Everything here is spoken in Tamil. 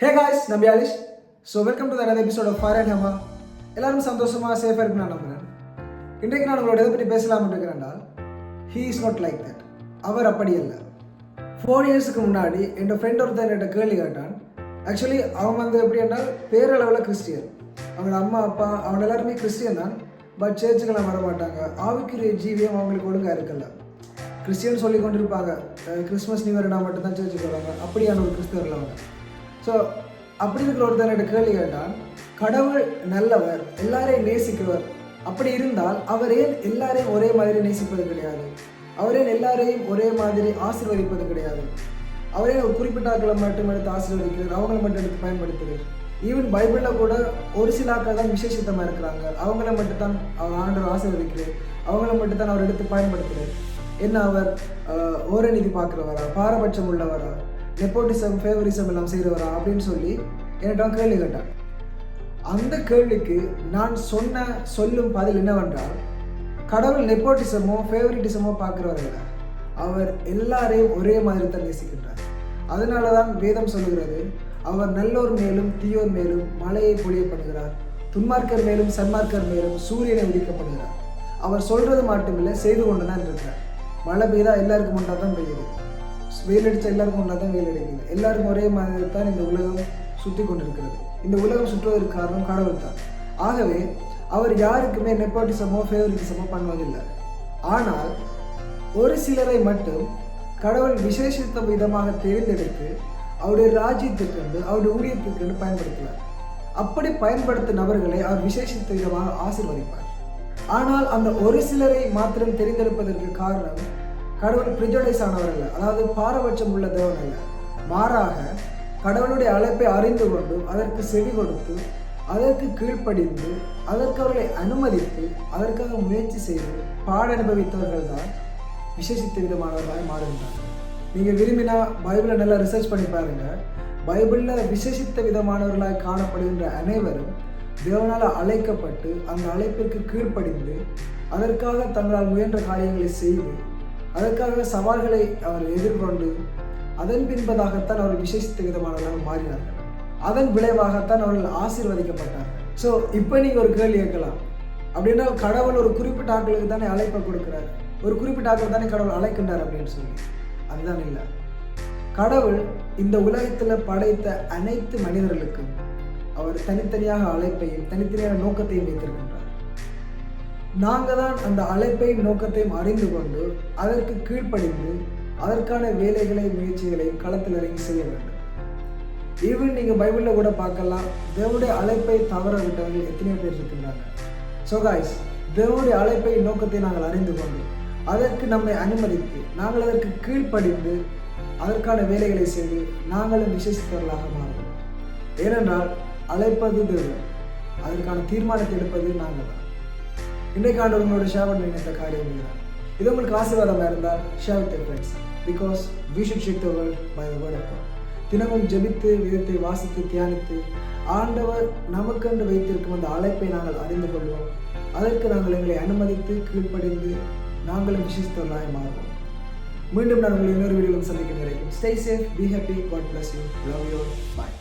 ஹே காய்ஸ் நம்பி ஆலிஷ் so welcome to third episode of fire and எல்லாரும் சந்தோஷமாக சேஃபாக இருக்கு நான் நம்புகிறேன் இன்றைக்கு நான் உங்களோட எதை பற்றி பேசலாம்னு இருக்கிறேன்டா? He is not like that அவர் அப்படி இல்லை ஃபோர் இயர்ஸுக்கு முன்னாடி என் ஃப்ரெண்ட் ஒருத்தன் என்கிட்ட கேள்வி கேட்டான். ஆக்சுவலி அவன் வந்து எப்படி என்றால் பேரளவில் கிறிஸ்டியன். அவனோட அம்மா அப்பா அவன் எல்லாருமே கிறிஸ்டியன் தான். பட் சேர்ச்சுக்கெல்லாம் வர மாட்டாங்க. ஆவிக்குரிய ஜீவியம் அவங்களுக்கு ஒழுங்காக இருக்கல. கிறிஸ்டியன் சொல்லி கொண்டிருப்பாங்க. கிறிஸ்மஸ் நியூ இயர்னா மட்டும்தான் சேர்ச்சுக்கு வருவாங்க. அப்படியான ஒரு கிறிஸ்தவர்கள் அவங்க. ஸோ அப்படி இருக்கிற ஒருத்தர் என்கிட்ட கேள்வி கேட்டான் கடவுள் நல்லவர் எல்லாரையும் நேசிக்கிறவர். அப்படி இருந்தால் அவர் ஏன் எல்லாரையும் ஒரே மாதிரி நேசிப்பது கிடையாது? அவர் ஏன் எல்லாரையும் ஒரே மாதிரி ஆசீர்வதிப்பது கிடையாது? அவரே ஒரு குறிப்பிட்டாக்களை மட்டும் எடுத்து ஆசீர்வதிக்கிறார்? அவங்கள மட்டும் எடுத்து பயன்படுத்துகிறார்? ஈவன் பைபிளில் கூட ஒரு சில ஆக்கள் தான் விசேஷத்தமாக இருக்கிறாங்க. அவங்கள மட்டும் தான் அவர் ஆண்டவர் ஆசீர்வதிக்கிறார். அவங்கள மட்டும் தான் அவர் எடுத்து பயன்படுத்துகிறார். என்ன அவர் ஓரணிக்கு பார்க்குறவரா? பாரபட்சம் உள்ளவரா? நெப்போட்டிசம் ஃபேவரிசம் எல்லாம் செய்கிறவரா அப்படின்னு சொல்லி என்னிடம் கேள்வி கேட்டான் அந்த கேள்விக்கு நான் சொன்ன சொல்லும் பதில் என்னவென்றால் கடவுள் நெப்போட்டிசமோ ஃபேவரிட்டிசமோ பார்க்குறவர் இல்லை. அவர் எல்லாரையும் ஒரே மாதிரி தான் நேசிக்கின்றார். அதனால தான் வேதம் சொல்லுகிறது அவர் நல்லோர் மேலும் தீயோர் மேலும் மலையை பொழிய பண்ணுகிறார் துன்மார்க்கர் மேலும் சன்மார்க்கர் மேலும் சூரியனை உதிக்கப்படுகிறார். அவர் சொல்றது மட்டுமில்லை செய்து கொண்டு தான் இருக்கிறார் மழை பெய்தா எல்லாருக்கும் உண்டா தான் பெய்யுது. வெயில் அடிச்சா எல்லாருக்கும் ஒன்றா தான் வெயில் அடிக்குது எல்லாருக்கும் ஒரே மாதிரி தான் இந்த உலகம் சுற்றி கொண்டிருக்கிறது. இந்த உலகம் சுற்றுவதற்கு காரணம் கடவுள் தான் ஆகவே அவர் யாருக்குமே நெப்போட்டிசமோ ஃபேவரிட்டிசமோ பண்ணுவதில்லை. ஆனால் ஒரு சிலரை மட்டும் கடவுள் விசேஷித்த விதமாக தேர்ந்தெடுத்து அவருடைய ராஜ்யத்துக்கென்று அவருடைய ஊழியத்துக்கென்று பயன்படுத்துவார் அப்படி பயன்படுத்தும் நபர்களை அவர் விசேஷித்த விதமாக ஆசீர்வதிப்பார். ஆனால் அந்த ஒரு சிலரை மாத்திரம் தெரிந்தெடுப்பதற்கு காரணம் கடவுள் பிரிஜடைஸ் ஆனவர் அல்ல. அதாவது பாரபட்சம் உள்ள தேவன் அல்ல. மாறாக கடவுளுடைய அழைப்பை அறிந்து கொண்டு அதற்கு செவி கொடுத்து அதற்கு கீழ்ப்படிந்து அதற்கு அவர்களை அனுமதித்து அதற்காக முயற்சி செய்து பாட அனுபவித்தவர்கள் தான் விசேஷித்த விதமானவர்களாக மாறுகின்றார்கள். நீங்கள் விரும்பினா பைபிளை நல்லா ரிசர்ச் பண்ணி பாருங்கள் பைபிளில் விசேஷித்த விதமானவர்களாக காணப்படுகின்ற அனைவரும் தேவனால் அழைக்கப்பட்டு அந்த அழைப்பிற்கு கீழ்ப்படிந்து அதற்காக தங்களால் முயன்ற காரியங்களை செய்து அதற்காக சவால்களை அவர் எதிர்கொண்டு அதன் பின்பதாகத்தான் அவர் விசேஷித்த விதமானவர்களாக மாறினார்கள். அதன் விளைவாகத்தான் அவர்கள் ஆசீர்வதிக்கப்பட்டார் ஸோ இப்போ நீங்கள் ஒரு கேள்வி கேட்கலாம். அப்படின்னா கடவுள் ஒரு குறிப்பிட்ட ஆட்களுக்கு தானே அழைப்பை கொடுக்குறாரு. ஒரு குறிப்பிட்ட ஆட்கள் தானே கடவுள் அழைக்கின்றார் அப்படின்னு சொல்லி. அதுதான் இல்லை. கடவுள் இந்த உலகத்தில் படைத்த அனைத்து மனிதர்களுக்கும் அவர் தனித்தனியாக அழைப்பையும் தனித்தனியான நோக்கத்தையும் வைத்திருக்கிறார். நாங்கள் தான் அந்த அழைப்பையும் நோக்கத்தையும் அறிந்து கொண்டு அதற்கு கீழ்ப்படிந்து அதற்கான வேலைகளை முயற்சிகளை களத்தில் இறங்கி செய்ய வேண்டும். ஈவன் நீங்கள் பைபிளில் கூட பார்க்கலாம் தேவனுடைய அழைப்பை தவற விட்டவர்கள் எத்தனையோ பேர் இருக்கின்றாங்க. ஸோ காய்ஸ் தேவனுடைய அழைப்பை நோக்கத்தை நாங்கள் அறிந்து கொண்டு அதற்கு நம்மை அனுமதித்து நாங்கள் அதற்கு கீழ்ப்படிந்து அதற்கான வேலைகளை செய்து நாங்களும் விசேஷித்தவர்களாக மாறுவோம். ஏனென்றால் அழைப்பது தேவன். அதற்கான தீர்மானத்தை எடுப்பது நாங்கள் தான் இன்றைக்கு ஆண்டு உங்களோட ஷேர் பண்ணுவீங்க இந்த காரியம் இது உங்களுக்கு ஆசீர்வாதமாக இருந்தால் share with friends because we should shake the world by the word தினமும் ஜெபித்து விதத்தை வாசித்து தியானித்து ஆண்டவர் நமக்கென்று வைத்திருக்கும் அந்த அழைப்பை நாங்கள் அறிந்து கொள்வோம். அதற்கு நாங்கள் எங்களை அனுமதித்து கீழ்ப்படிந்து நாங்களும் விசிஷ்டவர்களாக மாறுவோம். மீண்டும் நான் உங்களை இன்னொரு வீடியோவில் சந்திக்கும் வரைக்கும் stay safe be happy God bless you love you bye